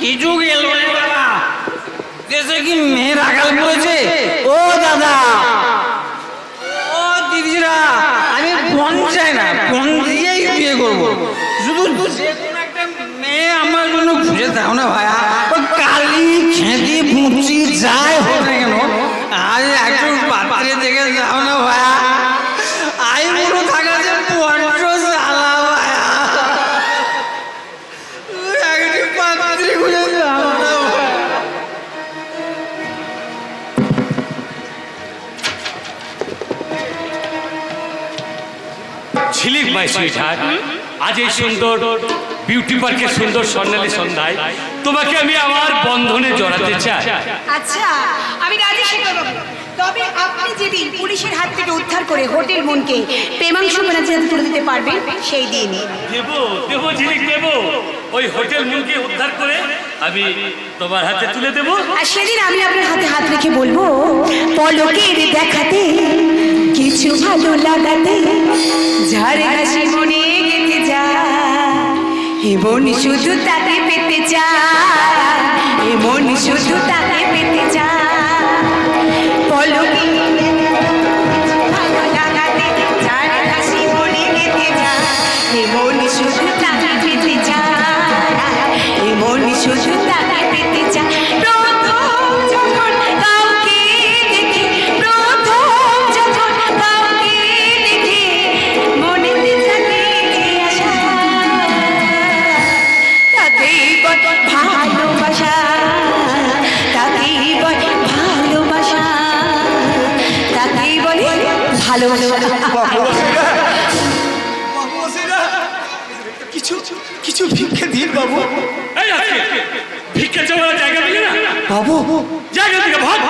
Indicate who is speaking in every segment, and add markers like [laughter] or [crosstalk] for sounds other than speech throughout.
Speaker 1: কিছু গেল রে বাবা। দেশে কি মেয়ের আগাল পড়েছে? ও দাদা। ও দিদিরা আমি ফোন চাই না ফোন দিয়েই বিয়ে করব। শুধু যে কোনো একটা মেয়ে আমার জন্য খুঁজে দাও না ভাইয়া। কালি খেঁদি পুঁচি যাই
Speaker 2: মাই সুইটহার্ট আজ এই সুন্দর বিউটি পার্কের সুন্দর স্বর্ণালী সন্ধ্যায় তোমাকে আমি আমার বন্ধনে জড়াতে চাই।
Speaker 3: আচ্ছা আমি রাজি তবে আপনি যেদিন পুলিশের হাত থেকে উদ্ধার করে হোটেল মনকে প্রেমাংশু ব্যানার্জির হাতে তুলে দিতে পারবেন সেই দিন
Speaker 2: দেব দেব ঝিলিক দেব ওই হোটেল মুখে উদ্ধার করে আমি তোমার হাতে তুলে দেব।
Speaker 3: আর সেদিন আমি আপনার হাতে হাত রেখে বলব পলকের দেখাতে কিছু ভালো লাগাতে ঝড়ে হাসি মনে গেতে যা। এমন শুধু তাকে পেতে চা এমন শুধু তাকে
Speaker 4: বাবু।
Speaker 2: এই আজকে ভিক্ষা চাওয়ার জায়গা দিলে না?
Speaker 4: বাবু।
Speaker 2: জায়গা থেকে ভাগ।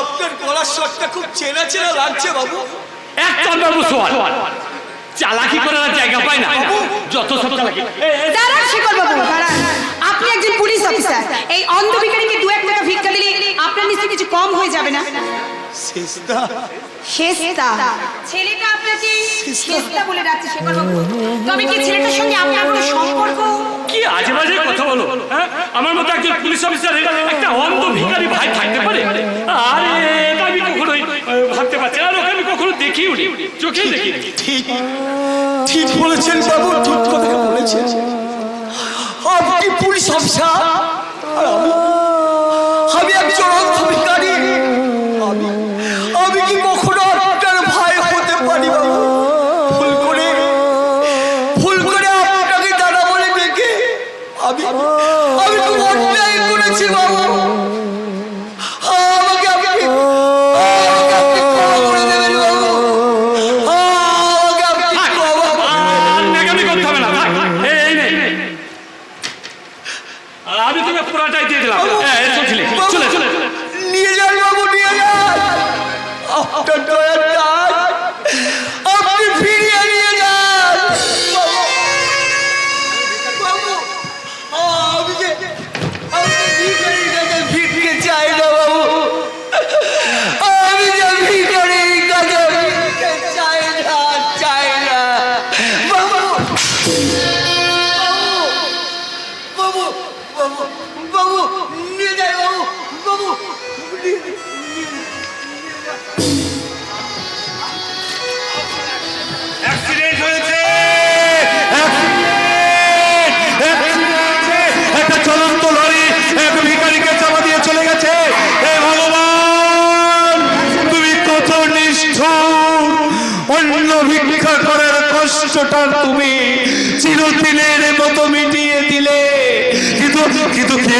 Speaker 4: আপনার গলার স্বরটা খুব চেনা চেনা লাগছে বাবু।
Speaker 2: এক চন্দ্রবাবু সোয়াল চালাকি করার জায়গা পায় না। যত সব চালাকি।
Speaker 3: দাঁড়ান শেখর বাবু দাঁড়ান। আপনি একজন পুলিশ অফিসার। এই অন্ধ ভিখারিকে দু এক টাকা ভিক্ষা দিলে আপনার নিশ্চয়ই কিছু কম হয়ে যাবে না?
Speaker 4: শেষদা
Speaker 3: শেষদা ছেলেটা আপনাকে শেষদা বলে ডাকছে শেখর বাবু তবে কি ছেলেটার সঙ্গে আপনার কোনো সম্পর্ক?
Speaker 2: কি আজে বাজে কথা বলো? হ্যাঁ? আমার মতো একজন পুলিশ অফিসারের একটা অন্ধ ভিখারি ভাই থাকতে পারে? আরে এটা আমি কখনোই ভাবতে পারছি না। আর ওকে আমি কখনো দেখিও নি চোখে দেখি
Speaker 4: ঠিক ঠিক বলেছেন বাবু ঠিক কথা বলেছেন। আপনি পুলিশ অফিসার আর আমি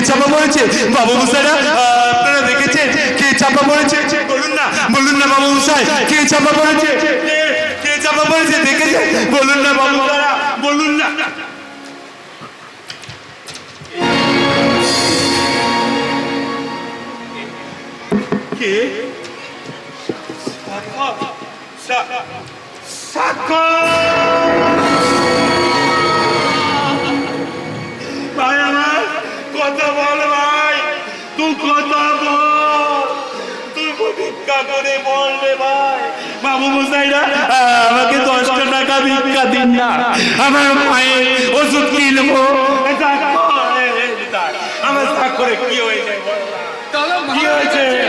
Speaker 5: চাপা পড়েছে? বাবু মুসাইরা আপনারা দেখেছেন কে চাপা পড়েছে? বলুন না বলুন না বাবু মুসাই কে চাপা পড়েছে? কে- চাপা পড়েছে? দেখেছেন? বলুন না বাবু বলুন না। কে? ভাই কথা বল তুই ভিক্ষা করে বল রে ভাই বাবু মশাইরা টাকা ভিক্ষা দিন না আমার
Speaker 6: করে কি হয়েছে কি হয়েছে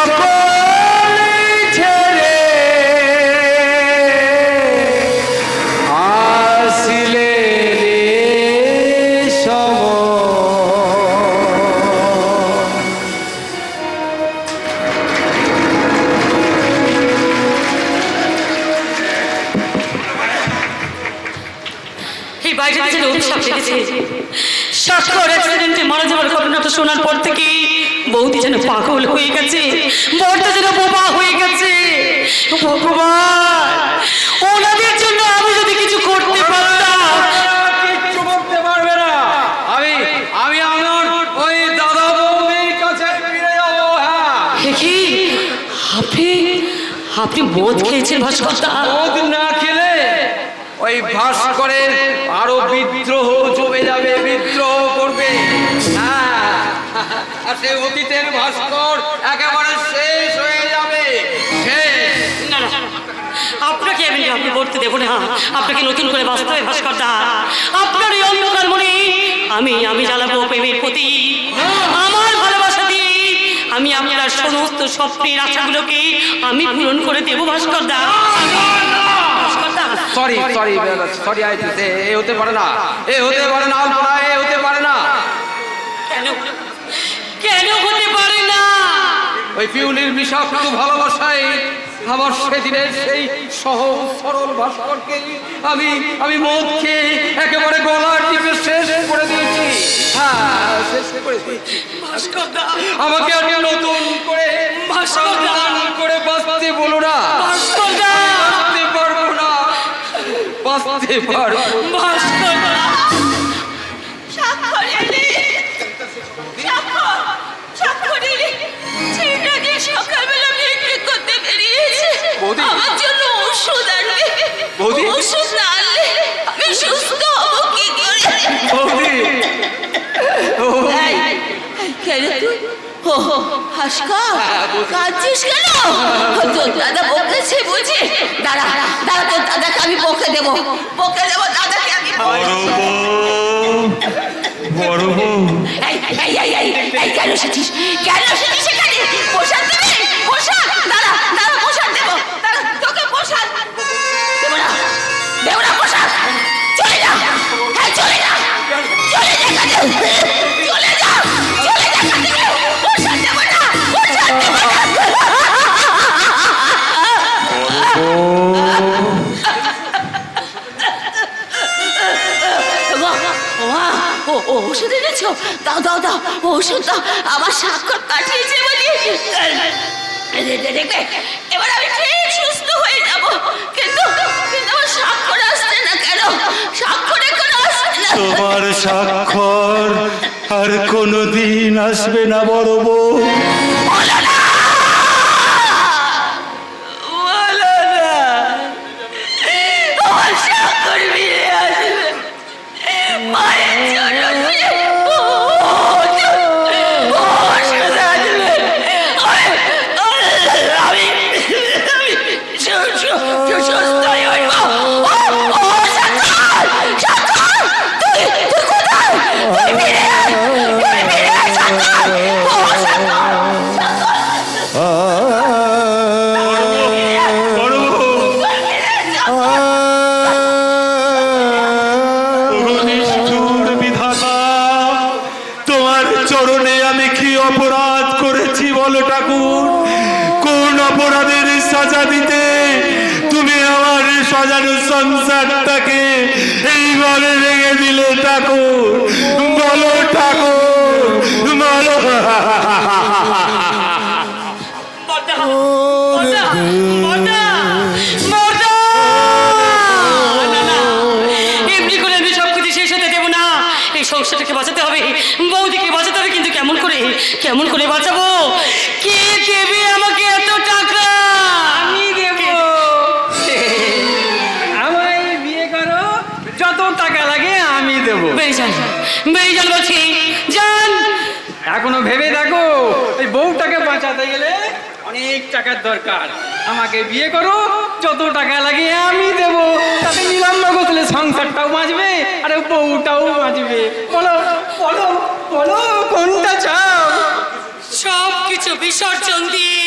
Speaker 7: সকল
Speaker 8: ভগবান। ওনাদের জন্য আমি যদি কিছু করতে পারতাম।
Speaker 7: কিচ্ছু করতে পারবে না। আমি আমি আমার ওই দাদা বৌদির কাছে ফিরে যাব হ্যাঁ।
Speaker 8: দেখি আপনি আপনি বোধ খেয়েছেন ভাস্করদা।
Speaker 7: ওদ না খেলে ওই ভাস্করের আরও বিদ্রোহ জমে যাবে বিদ্রোহ করবে। হ্যাঁ। আর সে অতীতের ভাস্কর একেবারে
Speaker 8: করতে দেবো না আপনাকে নতুন করে বাঁচতে হবে ভাস্করদা আপনার এই অন্ধকার মনে আমি আমি জ্বালাবো প্রেমের প্রতি। আমার ভালোবাসা দিয়ে আমি আপনার সমস্ত স্বপ্নের আশাগুলোকে আমি পূরণ করে দেবো ভাস্করদা
Speaker 7: সরি সরি সরি আইতেছে এ হতে পারে না এ হতে পারে না আলপনা এ হতে পারে না।
Speaker 8: কেন? কেন হতে পারে না?
Speaker 7: ওই পিউলির বিষাক্ত ভালোবাসায় আমার সেদিনের সেই সহজ সরল ভাস্করকে আমি আমি মদ খেয়ে একেবারে গলার টিপে শেষ করে দিয়েছি। হ্যাঁ শেষ করে দিয়েছি আমাকে আমি নতুন করে করে বাঁচতে বলো না। বাঁচতে পারব না। বাঁচতে পারব বৌদি।
Speaker 9: আমার জন্য ওষুধ আনবে
Speaker 7: বৌদি।
Speaker 9: ওষুধ না আনলে আমি সুস্থ হব কি করে
Speaker 7: বৌদি
Speaker 9: এই, এই, কে রে তুই? ও, হাসকা, কাঁদছিস কেন? তোর দাদা বকেছে বুঝি? দাঁড়া, দাঁড়া, তোর দাদাকে আমি বকে দেবো। বকে দেবো দাদাকে আমি
Speaker 6: বড় বউ
Speaker 9: এই, এই, এই, এই, এই, কেন এসেছিস? কেন এসেছিস এখানে? এনেছো দাও দাও দাও ও ওষুধ দাও, আমার স্বাক্ষর কাটিয়েছে বলি। এবার আমি ঠিক সুস্থ হয়ে যাব। কিন্তু কিন্তু আমার স্বাক্ষর আসছে না কেন? আসছে না।
Speaker 6: তোমার স্বাক্ষর আর কোনোদিন আসবে না বড় বউ।
Speaker 10: সংসারটাকে
Speaker 8: বাঁচাতে হবে বৌদিকে বাঁচাতে হবে কিন্তু কেমন করে কেমন করে বাঁচাবো? কে দেবে আমাকে এত টাকা?
Speaker 1: আমি দেব। আমায় বিয়ে করো যত টাকা লাগে আমি দেব।
Speaker 8: বেরিয়ে যান বেরিয়ে যান বলছি। যান!
Speaker 1: এখনও ভেবে দেখো এই বউটাকে বাঁচাতে গেলে অনেক টাকার দরকার আমাকে বিয়ে করো যত টাকা লাগে আমি দেব তাতে নিলাম্ব গোসলে সংসারটাও বাঁচবে আরে বউটাও বাঁচবে বলো বলো বলো কোনটা চাও
Speaker 8: সব কিছু বিসর্জন দিয়ে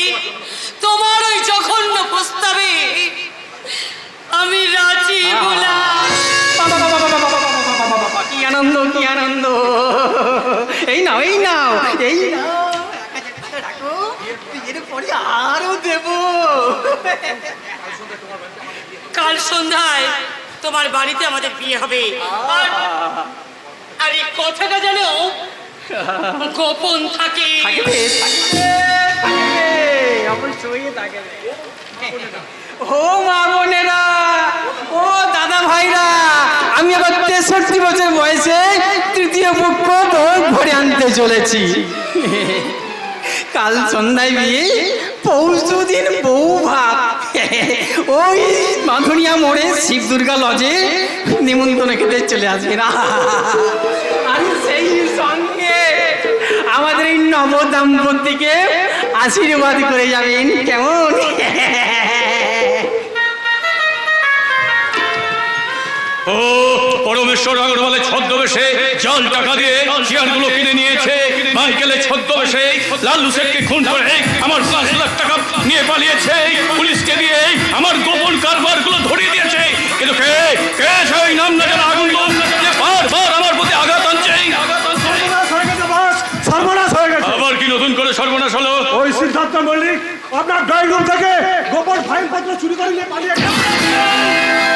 Speaker 8: তোমার ওই জঘন্য প্রস্তাবে আমি রাজি হলাম
Speaker 1: কি আনন্দ কি আনন্দ এই নাও এই নাও এরপরে আরও দেবো।
Speaker 8: কাল সন্ধ্যায় তোমার বাড়িতে আমাদের বিয়ে হবে। আর এই কথাটা যেন গোপন থাকে।
Speaker 1: ও মা বোনেরা ও দাদা ভাইরা আমি আবার তেষট্টি বছর বয়সে তৃতীয় পক্ষ ভরে আনতে চলেছি। কাল সন্ধ্যায় বিয়ে পৌষু দিন বউ ভাত। [laughs] ওই মাধুরিয়া মোড়ে শিব দুর্গা লজে নিমন্ত্রণ খেতে চলে আসবে আসবেন [laughs] আর সেই সঙ্গে আমাদের এই নব দাম্পত্যকে আশীর্বাদ করে যাবেন, কেমন? [laughs]
Speaker 11: ও পরমেশ্বর আগরওয়ালে ছদ্মবেশে জল টাকা দিয়ে চেয়ারগুলো কিনে নিয়েছে। মাইকেলে ছদ্মবেশে লাল্লু শেখকে খুন করে আমার পাঁচ লাখ টাকা নিয়ে পালিয়েছে। পুলিশকে দিয়ে আমার গোপন কারবারগুলো ধরিয়ে দিয়েছে। কিন্তু কে কে সেই নাম না জানা আগুন যে বারবার আমার প্রতি আঘাত আনছে?
Speaker 10: সর্বনাশ হয়ে গেছে
Speaker 11: আবার কি নতুন করে সর্বনাশ হলো?
Speaker 10: ওই সিদ্ধার্থ মল্লিক আপনার ড্রয়িং রুম থেকে গোপন ফাইল পত্র চুরি করে নিয়ে পালিয়ে গেছে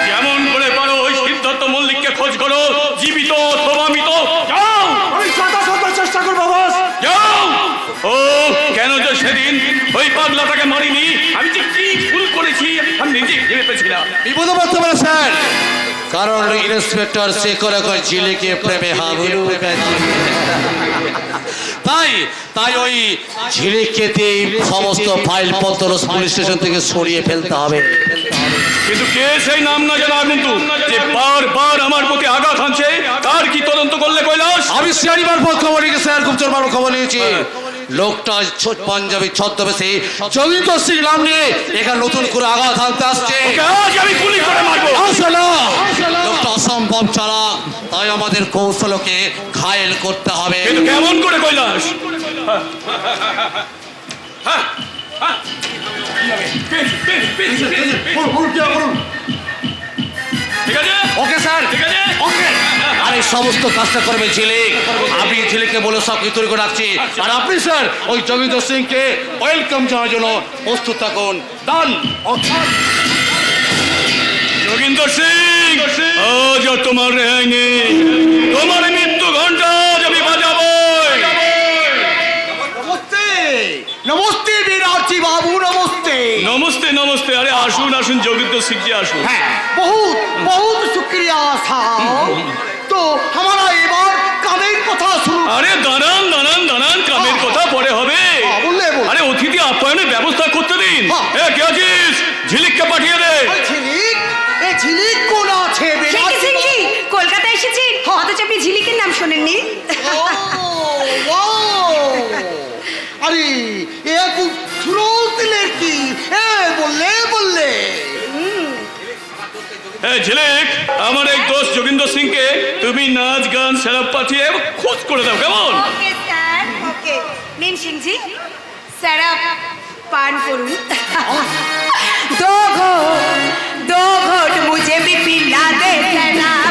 Speaker 11: যেমন করে পারো ওই সিদ্ধার্থ মল্লিককে খোঁজ করো জীবিত অথবা মৃত যাও
Speaker 10: আমি যথাযথ চেষ্টা করব বস
Speaker 11: যাও ও কেন যে সেদিন ওই পাগলাটাকে মারিনি। আমি যে কি ভুল করেছি আমি নিজে ভেবে পেয়েছিলাম
Speaker 12: বিপদে পারে স্যার? কারণ ইন্সপেক্টর সে করে করে ঝিলিকে প্রেমে হাবুডু তাই তাই ওই ঝিলিকেতে সমস্ত ফাইল পত্র পুলিশ স্টেশন থেকে সরিয়ে ফেলতে হবে।
Speaker 11: কিন্তু কে সেই নাম না জানা কিন্তু যে বারবার আমার প্রতি আঘাত আনছে তার কি তদন্ত করলে কৈলাস?
Speaker 12: আমি সিআরি মারফত খবর নিয়েছি স্যার গুপ্তর মারফত খবর নিয়েছি। লোকটা ছোট পাঞ্জাবি ছদ্মবেশে জমিত সিং নাম নিয়ে এখানে নতুন করে আঘাত আনতে আসছে লোকটা অসম্ভব চালাক তাই আমাদের কৌশলকে ঘায়েল করতে হবে
Speaker 11: কেমন করে কৈলাস হ্যাঁ, হ্যাঁ।
Speaker 12: Okay sir. ওকে। আর এই সমস্ত কাজটা করবে ছেলে আমি ছেলেকে বলে সব কিছু করে রাখছি। আর আপনি স্যার ওই জমিন্দর সিংকে ওয়েলকাম জানার জন্য প্রস্তুত থাকুন। ডান
Speaker 11: যোগিন্দর সিং আজ তোমার রেহাই নেই। তোমার মৃত্যু
Speaker 4: ঘণ্টা মাঝি বাবু নমস্তে।
Speaker 11: নমস্তে নমস্তে। আরে আসুন আসুন যোগিত সিদ্ধি আসুন।
Speaker 4: হ্যাঁ বহুত বহুত শুক্রিয়া আসা তো আমরা এবার কামের কথা শুরু
Speaker 11: আরে দাঁড়ান দাঁড়ান দাঁড়ান কামের হ্যাঁ। কথা পরে হবে।
Speaker 4: হ্যাঁ,
Speaker 11: আরে অতিথি আপ্যায়নের ব্যবস্থা করতে দিন।
Speaker 4: হ্যাঁ।
Speaker 11: এ কে আছিস? ঝিলিককে পাঠিয়ে দে।
Speaker 4: ঝিলিক এ ঝিলিক কোন আছে?
Speaker 3: কলকাতা এসেছি। অথচ চাপি ঝিলিকের নাম শোনেননি। [laughs]
Speaker 4: আরে এ খুব সুরত লড়কি এ বললে বললে
Speaker 11: এ ঝিলিক আমার এই দোস্ত যোগিন্দর সিংকে তুমি নাচ গান সেরা পাঠিয়ে খোঁজ করে দাও কেমন
Speaker 3: ওকে স্যার ওকে নিন সিংজি স্যার আপ পান করুন दो घोट दो घोट मुझे भी पिला दे शराबी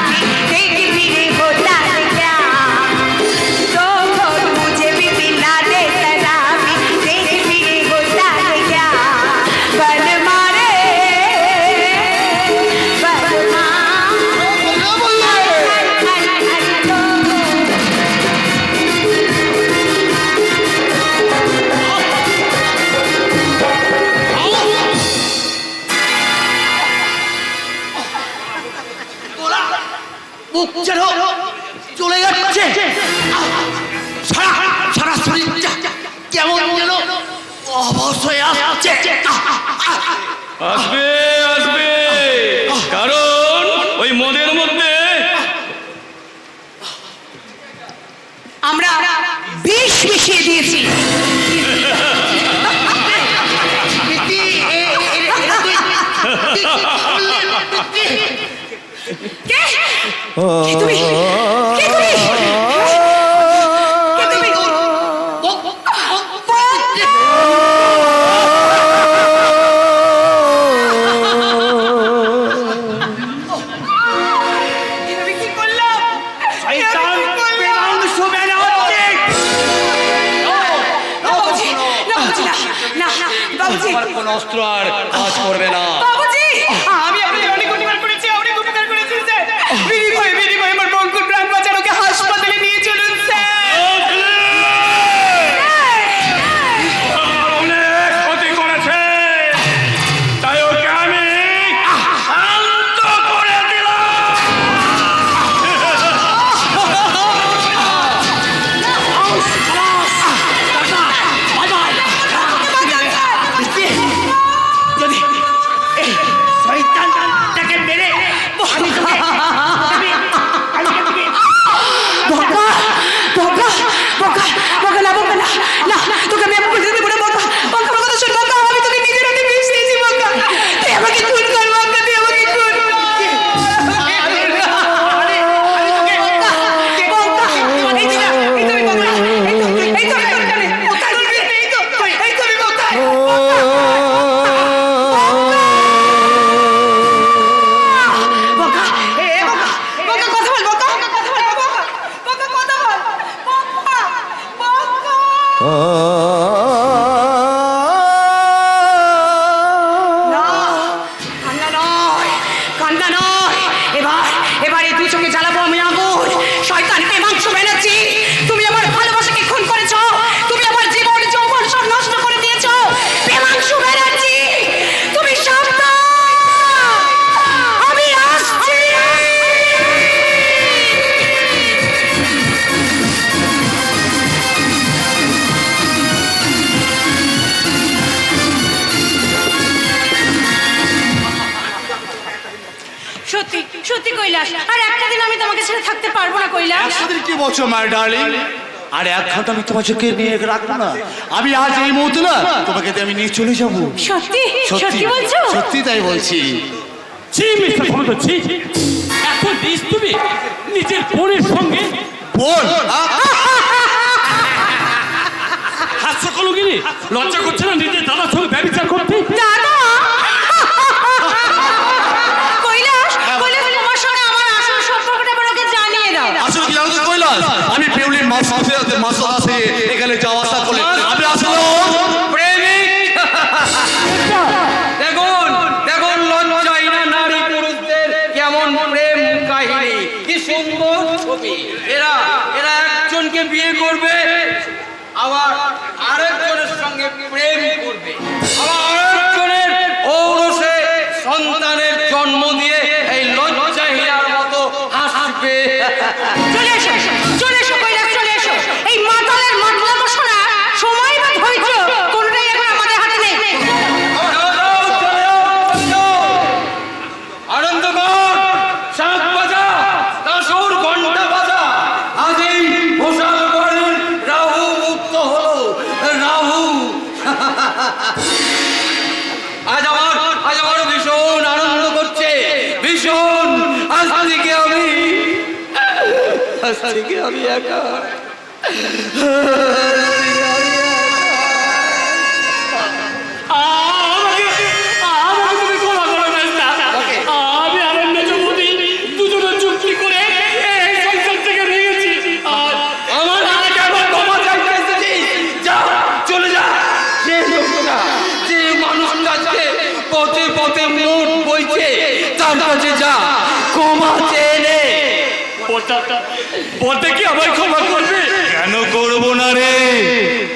Speaker 3: চলে যাচ্ছে। সারা সারা কেমন যেন
Speaker 12: অবশ আসছে।
Speaker 11: আসবে আসবে। কারণ ওই মদের মধ্যে
Speaker 3: আমরা বিষ মিশিয়ে দিয়েছি। তুমি? না না বাবুজি।
Speaker 12: আমার কোন অস্ত্র আর কাজ করবে না।
Speaker 3: বাবুজি! আমি কৈলাস আর একটা দিন আমি তোমাকে ছেড়ে থাকতে পারব না
Speaker 12: একসাথে কি বলছো মাই ডার্লিং? আর এক আমি তোমাকে নিয়ে রাখব না। আমি আজ এই মুহূর্তে না তোমাকে আমি নিয়ে চলে যাব।
Speaker 3: সত্যি? সত্যি। বলছো?
Speaker 12: সত্যি তাই বলছি।
Speaker 2: মিস্টার ফোন করছি এত দিস তুমি নিজের বোনের সঙ্গে? বোন? লজ্জা করছে না নিজের দাদার সঙ্গে ব্যবচার করতে?
Speaker 3: দাদা!
Speaker 12: মাসুফিয়াতে মাসুদ আছে এখানে যাওয়া আসা
Speaker 7: করে আমি একা। পথে
Speaker 2: কি আমায় ক্ষমা করবে?
Speaker 5: কেন করব না রে?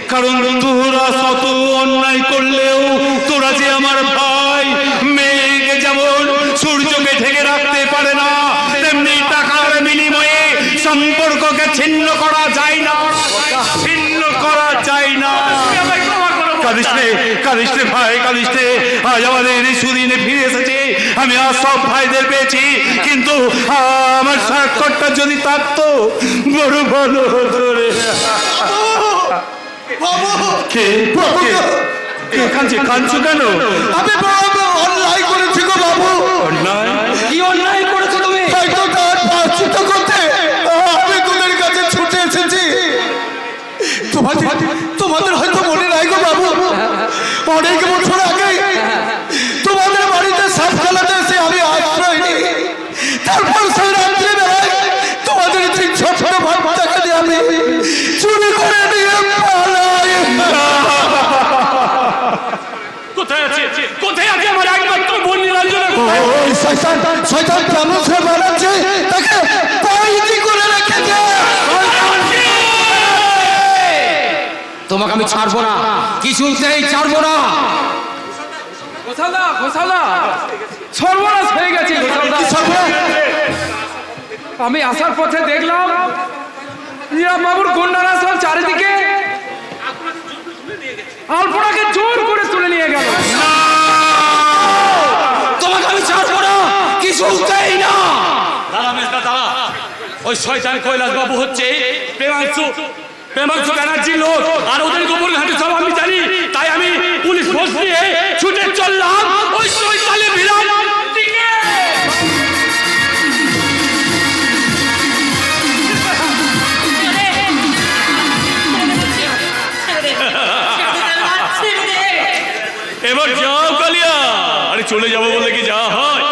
Speaker 5: কারণ তোরা শত অন্যায় করলেও তোরা যে আমার ভাই মেয়েকে যেমন সূর্যকে ঢেকে রাখতে পারে না তেমনি টাকার বিনিময়ে সম্পর্ককে ছিন্ন করা যায় না। ছিন্ন করা যায় না। ভাই কালিস্টে আজ আমাদের এই আমি আর সব ভাইদের পেয়েছি কিন্তু আমার স্বাক্ষরটা যদি থাকতো বড় ভালো হতো রে। কে? কে? কে? কাঁদছে কাঁদছো কেন?
Speaker 4: আমি অন্যায় করেছি গো বাবু।
Speaker 5: অন্যায়?
Speaker 7: কি অন্যায় করেছ তুমি?
Speaker 4: হয়তো তার প্রায়শ্চিত্ত করতে আমি তোদের কাছে ছুটে এসেছি। তোমাদের তোমাদের হয়তো মনে নাই গো বাবু। অনেক বছর আগে তোমাদের বাড়িতে সাপ খেলাতে এসে আমি আশ্রয় নিই তারপর সেই রাত্রি বেলায় তোমাদের ঠিক ছোট বাচ্চাকে দিয়ে আমি চুরি করে নিয়ে পালাই
Speaker 11: কোথায় আছে কোথায় আছে আমার একমাত্র বোন নিরঞ্জনা
Speaker 4: ওই শয়তান শয়তান কেমন সে বানাচ্ছে? তাকে কয়েদি করে রেখেছে?
Speaker 7: তোমাকে আমি ছাড়বো না। কিছুতেই ছাড়বো না।
Speaker 1: ঘোষালদা ঘোষালদা। সর্বনাশ হয়ে গেছে ঘোষালদা। আমি আসার পথে দেখলাম নীরব বাবুর গুন্ডারা সব চারিদিকে। আলপনাকে জোর করে তুলে নিয়ে গেল।
Speaker 7: কিছুতেই না।
Speaker 11: দাঁড়া মেজদা দাঁড়া। ওই শয়তান কৈলাস বাবু হচ্ছে প্রেমাংশু। প্রেমাংশু ব্যানার্জির লোক আর ওদের গোপন ঘাটে সব আমি জানি। তাই আমি পুলিশ ফোর্স দিয়ে ছুটে চললাম। ওই শয়তানের ভিড়ার এবার যাও, কালিয়া। আরে চলে যাব বলে কি যা হয়?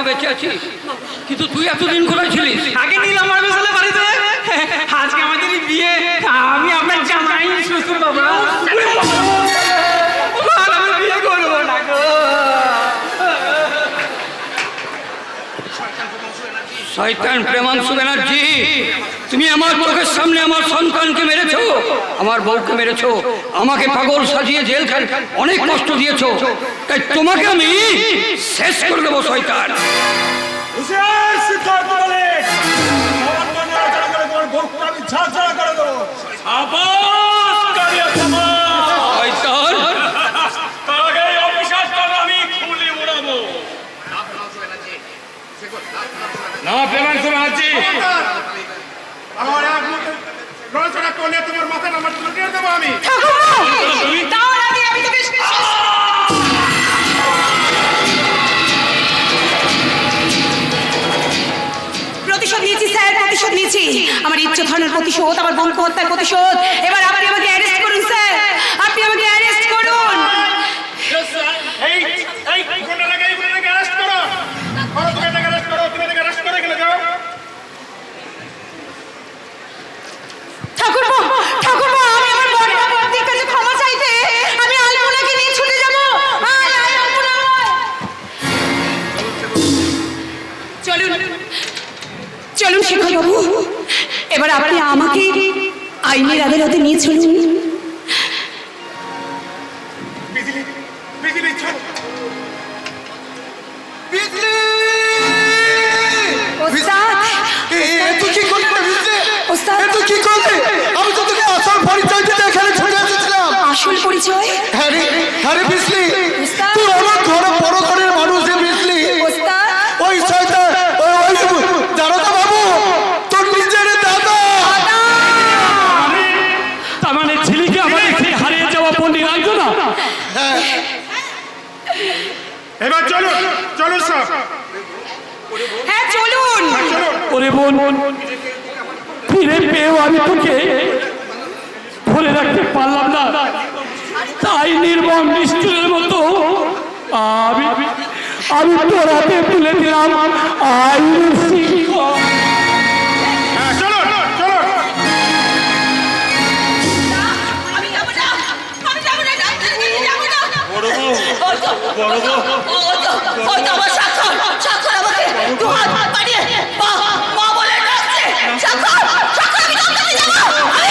Speaker 7: মা বেঁচে আছি কিন্তু তুই এতদিন কোথায় ছিলিস আগে নিলাম আমার বেসালে বাড়িতে আজকে আমাদের বিয়ে আমি আপনার জামাই শ্বশুর বাবা শয়তান প্রেমাংশু ব্যানার্জি তুমি আমার চোখের সামনে আমার সন্তানকে মেরেছো আমার বউকে মেরেছো আমাকে পাগল সাজিয়ে জেল খান অনেক কষ্ট দিয়েছ। তাই তোমাকে আমি শেষ করে দেবো শয়তান।
Speaker 11: আবার কালিয়া
Speaker 3: প্রতিশোধ আমার বোনকে হত্যার প্রতিশোধ। এবার আপনি আমাকে অ্যারেস্ট করুন স্যার। আপনি আমাকে অ্যারেস্ট করুন। চলুন। চলুন বাবু। এবার আপনি আমাকে আইনের আদালতে নিয়ে চলুন।
Speaker 5: বিজলি বিজলি ছাড়ো।
Speaker 4: বিজলি।
Speaker 3: ওস্তাদ! সব
Speaker 9: হ্যাঁ চলুন
Speaker 2: ওরে বোন ফিরে পেয়েও আমি তোকে ধরে রাখতে পারলাম না তাই নির্মম নিষ্ঠুরের মতো আমি আমি তোর হাতে তুলে দিলাম আইন
Speaker 3: হ্যাঁ চলুন চলুন
Speaker 9: আমি যাব না আমি যাব না ডাক্তারের কাছে যাব না বড় বড় ওই তো আমার স্বাক্ষর স্বাক্ষর আমাকে দু হাত বলে ডাকছে আমি